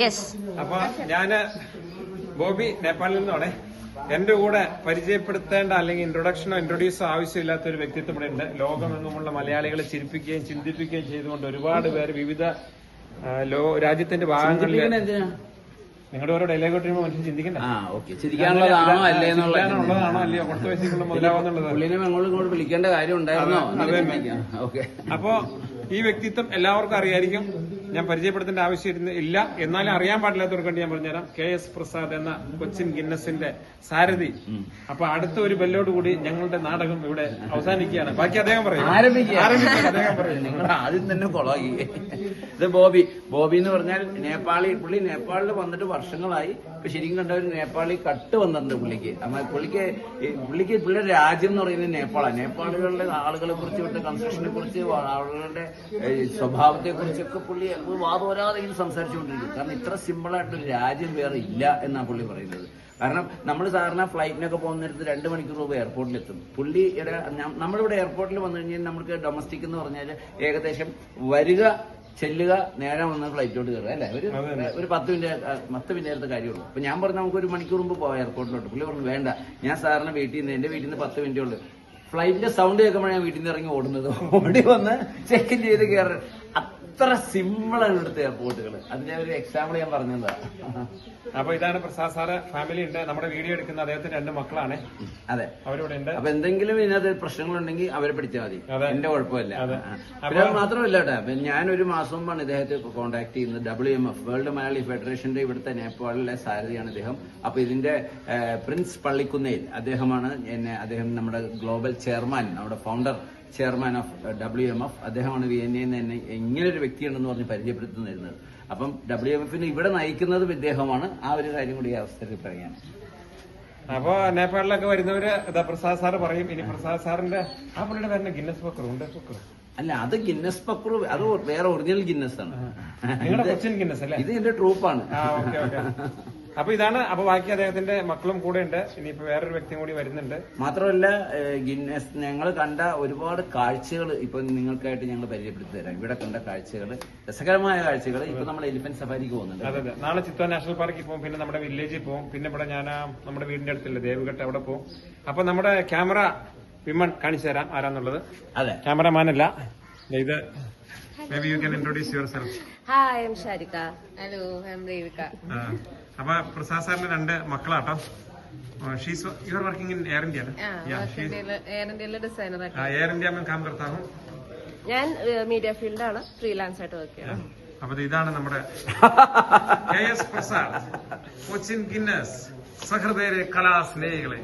Yes അപ്പൊ ഞാൻ ബോബി നേപ്പാളിൽ നിന്നാണ് എന്റെ കൂടെ പരിചയപ്പെടുത്തേണ്ട അല്ലെങ്കിൽ ഇൻട്രൊഡക്ഷനോ ഇൻട്രൊഡ്യൂസോ ആവശ്യമില്ലാത്ത ഒരു വ്യക്തിത്വം ഇവിടെ ഉണ്ട്. ലോകമെങ്ങുമുള്ള മലയാളികളെ ചിരിപ്പിക്കുകയും ചിന്തിപ്പിക്കുകയും ചെയ്തുകൊണ്ട് ഒരുപാട് പേര് വിവിധ ലോ രാജ്യത്തിന്റെ ഭാഗങ്ങളിൽ നിങ്ങളുടെ ഓരോ ഡയലോഗ് കഴിയുമ്പോൾ മനുഷ്യൻ ചിന്തിക്കണ്ട? ആ ഓക്കെ. ചിരിക്കാനുള്ളതാണോ അല്ലേ എന്നുള്ളതാണോ അല്ലയോ? കുറച്ച് മുതലാവുന്നുള്ളത്. വിളിക്കേണ്ട കാര്യം ഉണ്ടായിരുന്നോ. അപ്പോ ഈ വ്യക്തിത്വം എല്ലാവർക്കും അറിയായിരിക്കും. ഞാൻ പരിചയപ്പെടുത്തേണ്ട ആവശ്യം ഇല്ല. എന്നാലും അറിയാൻ പാടില്ലാത്തവർക്ക് വേണ്ടി ഞാൻ പറഞ്ഞുതരാം. കെ എസ് പ്രസാദ് എന്ന കൊച്ചിൻ ഗിന്നസിന്റെ സാരഥി. അപ്പൊ അടുത്ത ഒരു ബെല്ലോട് കൂടി ഞങ്ങളുടെ നാടകം ഇവിടെ അവസാനിക്കുകയാണ്. ബാക്കി അദ്ദേഹം പറയും. അദ്ദേഹം പറയും. നിങ്ങൾ ആദ്യം തന്നെ കൊളാക്കി. ഇത് ബോബി. ബോബി എന്ന് പറഞ്ഞാൽ നേപ്പാളി. പുള്ളി നേപ്പാളിൽ വന്നിട്ട് വർഷങ്ങളായി. ഇപ്പൊ ശരിക്കും കണ്ട ഒരു നേപ്പാളി കട്ട് വന്നിട്ടുണ്ട് പുള്ളിക്ക്. അമ്മ പുള്ളിക്ക് പുള്ളിക്ക് പുള്ളിയുടെ രാജ്യം എന്ന് പറയുന്നത് നേപ്പാളാണ് നേപ്പാളികളുടെ ആളുകളെ കുറിച്ച് ഇവിടുത്തെ കൺസ്ട്രക്ഷനെ കുറിച്ച് ആളുകളുടെ സ്വഭാവത്തെ കുറിച്ചൊക്കെ പുള്ളി വാദോരാതെ ഇങ്ങനെ സംസാരിച്ചുകൊണ്ടിരിക്കും. കാരണം ഇത്ര സിമ്പിൾ ആയിട്ടൊരു രാജ്യം വേറെ ഇല്ല എന്നാണ് പുള്ളി പറയുന്നത്. കാരണം നമ്മൾ സാധാരണ ഫ്ലൈറ്റിനൊക്കെ പോകുന്നിടത്ത് രണ്ട് മണിക്കൂർ മുമ്പ് എയർപോർട്ടിലെത്തും. പുള്ളിയുടെ നം- നമ്മളിവിടെ എയർപോർട്ടിൽ വന്നു കഴിഞ്ഞാൽ നമുക്ക് ഡൊമസ്റ്റിക് എന്ന് പറഞ്ഞാൽ ഏകദേശം വരിക ചെല്ലുക നേരെ വന്ന് ഫ്ലൈറ്റിലോട്ട് കയറുക അല്ലേ? ഒരു ഒരു പത്ത് മിനിറ്റ് പത്ത് മിനിറ്റ് നേരത്തെ കാര്യമുള്ളൂ. അപ്പൊ ഞാൻ പറഞ്ഞു നമുക്ക് ഒരു മണിക്കൂർ മുമ്പ് പോവാം എയർപോർട്ടിലോട്ട്. പുള്ളി പറഞ്ഞു വേണ്ട. ഞാൻ സാറിന് വീട്ടിൽ നിന്ന് എന്റെ വീട്ടിൽ നിന്ന് പത്ത് മിനിറ്റേ ഉള്ളൂ. ഫ്ലൈറ്റിന്റെ സൗണ്ട് കേൾക്കുമ്പോഴാണ് ഞാൻ വീട്ടിൽ നിന്ന് ഇറങ്ങി ഓടുന്നത്. ഓടി വന്ന് ചെക്ക് ഇൻ ചെയ്ത് കയറി. അത്ര സിമ്പിളാണ് ഇവിടുത്തെ എയർപോർട്ടുകൾ അതിന്റെ ഒരു എക്സാമ്പിൾ ഞാൻ പറഞ്ഞതാ. അപ്പൊ ഇതാണ് പ്രസാദ് സാറ് ഫാമിലി ഉണ്ട്. നമ്മുടെ വീഡിയോ എടുക്കുന്ന അദ്ദേഹത്തിന് രണ്ട് മക്കളാണ്. അതെ. അവരിവിടെ ഉണ്ട്. അപ്പൊ എന്തെങ്കിലും ഇതിനകത്ത് പ്രശ്നങ്ങളുണ്ടെങ്കിൽ അവരെ പിടിച്ചാൽ മതി. എന്റെ കുഴപ്പമില്ല. പിന്നെ മാത്രമല്ല കേട്ടോ. ഞാൻ ഒരു മാസം മുമ്പാണ് ഇദ്ദേഹത്തെ കോൺടാക്ട് ചെയ്യുന്നത്. W M F world Malayali ഫെഡറേഷന്റെ ഇവിടുത്തെ നേപ്പാളിലെ സാരഥിയാണ് അദ്ദേഹം അപ്പൊ ഇതിന്റെ പ്രിൻസ് പള്ളിക്കുന്നേൽ അദ്ദേഹമാണ് എന്നെ അദ്ദേഹം നമ്മുടെ ഗ്ലോബൽ ചെയർമാൻ നമ്മുടെ founder chairman of W M F അദ്ദേഹമാണ് വി എൻ എ എന്നെ ഒരു വ്യക്തിയാണെന്ന് പറഞ്ഞ് പരിചയപ്പെടുത്തുന്നിരുന്നത്. അപ്പം ഡബ്ല്യു എം എഫിന് ഇവിടെ നയിക്കുന്നതും ഇദ്ദേഹമാണ്. ആ ഒരു കാര്യം കൂടി ഈ അവസരത്തിൽ പറയാൻ. അപ്പൊ നേപ്പാളിലൊക്കെ വരുന്നവര് പ്രസാദ് സാറ് പറയും. ഇനി പ്രസാദ് സാറിന്റെ ആ പുള്ളിയുടെ പേരിന് ഗിന്നസ് ബുക്കർ ഉണ്ട്. ബക്കർ അല്ല അത് ഗിന്നസ് പക്രു അത് വേറെ ഒറിജിനൽ ഗിന്നസ് ആണ്. ഇത് എന്റെ ട്രൂപ്പാണ്. അപ്പൊ ഇതാണ് അപ്പൊ ബാക്കി അദ്ദേഹത്തിന്റെ മക്കളും കൂടെ ഉണ്ട്. ഇനിയിപ്പോ വേറൊരു വ്യക്തിയും കൂടി വരുന്നുണ്ട്. മാത്രമല്ല ഗിന്നസ് ഞങ്ങൾ കണ്ട ഒരുപാട് കാഴ്ചകൾ ഇപ്പൊ നിങ്ങൾക്കായിട്ട് ഞങ്ങൾ പരിചയപ്പെടുത്തി തരാം. ഇവിടെ കണ്ട കാഴ്ചകൾ രസകരമായ കാഴ്ചകൾ ഇപ്പൊ നമ്മൾ എലിഫന്റ് സഫാരിക്ക് പോകുന്നുണ്ട്. അതെ അതെ. നാളെ ചിത്വ നാഷണൽ പാർക്കിൽ പോകും പിന്നെ നമ്മുടെ വില്ലേജിൽ പോകും പിന്നെ ഇവിടെ ഞാൻ നമ്മുടെ വീടിന്റെ അടുത്തില്ല ദേവഘട്ട് അവിടെ പോകും. അപ്പൊ നമ്മുടെ ക്യാമറ വിമൺ കാണിച്ചു തരാം ആരാന്നുള്ളത്. അതെ. ക്യാമറാമാൻ അല്ല ഇത്. Maybe you can introduce yourself hi I'm Sharika hello I'm Revika അപ്പൊ പ്രസാദ് രണ്ട് മക്കളാട്ടോ. She's you are working in Air India Air ഇന്ത്യയിലെ ഡിസൈനർ എയർ ഇന്ത്യ മേം കാം കർത്താവും ഞാൻ മീഡിയ ഫീൽഡാണ് ഫ്രീലാൻസ് ആയിട്ട് വർക്ക് ചെയ്യുന്നത്. അപ്പൊ ഇതാണ് നമ്മുടെ K S Prasad Cochin Guinness സഹൃദയരെ കലാസ്നേഹികളെ